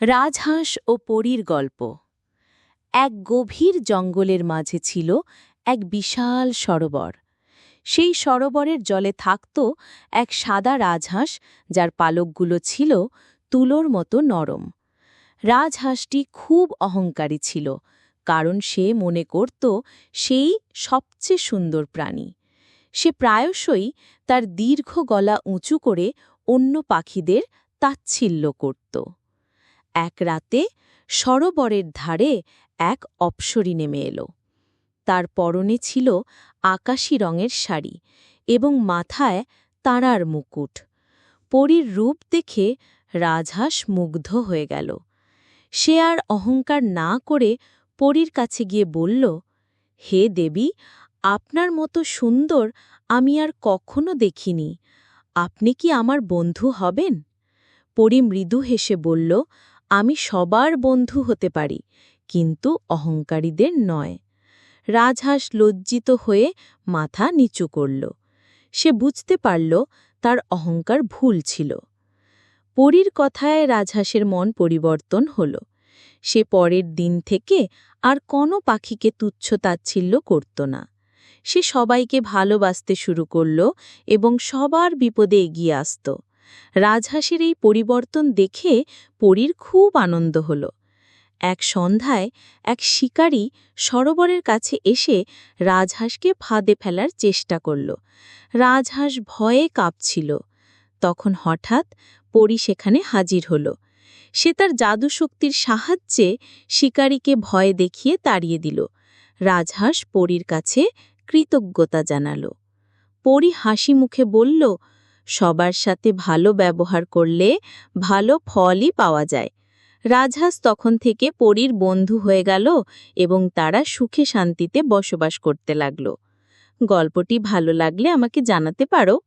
রাজহাঁস ও পরীর গল্প। এক গভীর জঙ্গলের মাঝে ছিল এক বিশাল সরোবর। সেই সরোবরের জলে থাকত এক সাদা রাজহাঁস, যার পালকগুলো ছিল তুলোর মতো নরম। রাজহাঁসটি খুব অহংকারী ছিল, কারণ সে মনে করত সেই সবচেয়ে সুন্দর প্রাণী। সে প্রায়শই তার দীর্ঘ গলা উঁচু করে অন্য পাখিদের তাচ্ছিল্য করত। এক রাতে সরোবরের ধারে এক অপ্সরী নেমে এলো। তার পরনে ছিল আকাশী রঙের শাড়ি এবং মাথায় তারার মুকুট। পরীর রূপ দেখে রাজহাঁস মুগ্ধ হয়ে গেল। সে আর অহংকার না করে পরীর কাছে গিয়ে বলল, হে দেবী, আপনার মতো সুন্দর আমি আর কখনো দেখিনি। আপনি কি আমার বন্ধু হবেন? পরি মৃদু হেসে বলল আমি সবার বন্ধু হতে পারি, কিন্তু অহংকারীদের নয়। রাজহাঁস লজ্জিত হয়ে মাথা নিচু করল। সে বুঝতে পারল তার অহংকার ভুল ছিল। পরীর কথায় রাজহাঁসের মন পরিবর্তন হল। সে পরের দিন থেকে আর কোনো পাখিকে তুচ্ছ তাচ্ছিল্য করত না। সে সবাইকে ভালোবাসতে শুরু করল এবং সবার বিপদে এগিয়ে আসত। রাজহাঁসের এই পরিবর্তন দেখে পরীর খুব আনন্দ হল। এক সন্ধ্যায় এক শিকারী সরোবরের কাছে এসে রাজহাঁসকে ফাঁদে ফেলার চেষ্টা করল। রাজহাঁস ভয়ে কাঁপছিল। তখন হঠাৎ পরী সেখানে হাজির হল। সে তার জাদুশক্তির সাহায্যে শিকারীকে ভয় দেখিয়ে তাড়িয়ে দিল। রাজহাঁস পরীর কাছে কৃতজ্ঞতা জানাল। পরী হাসি মুখে বলল সবার সাথে ভালো ব্যবহার করলে ভালো ফলই পাওয়া যায়। রাজহাঁস তখন থেকে পরীর বন্ধু হয়ে গেল এবং তারা সুখে শান্তিতে বসবাস করতে লাগল। গল্পটি ভালো লাগলে আমাকে জানাতে পারো?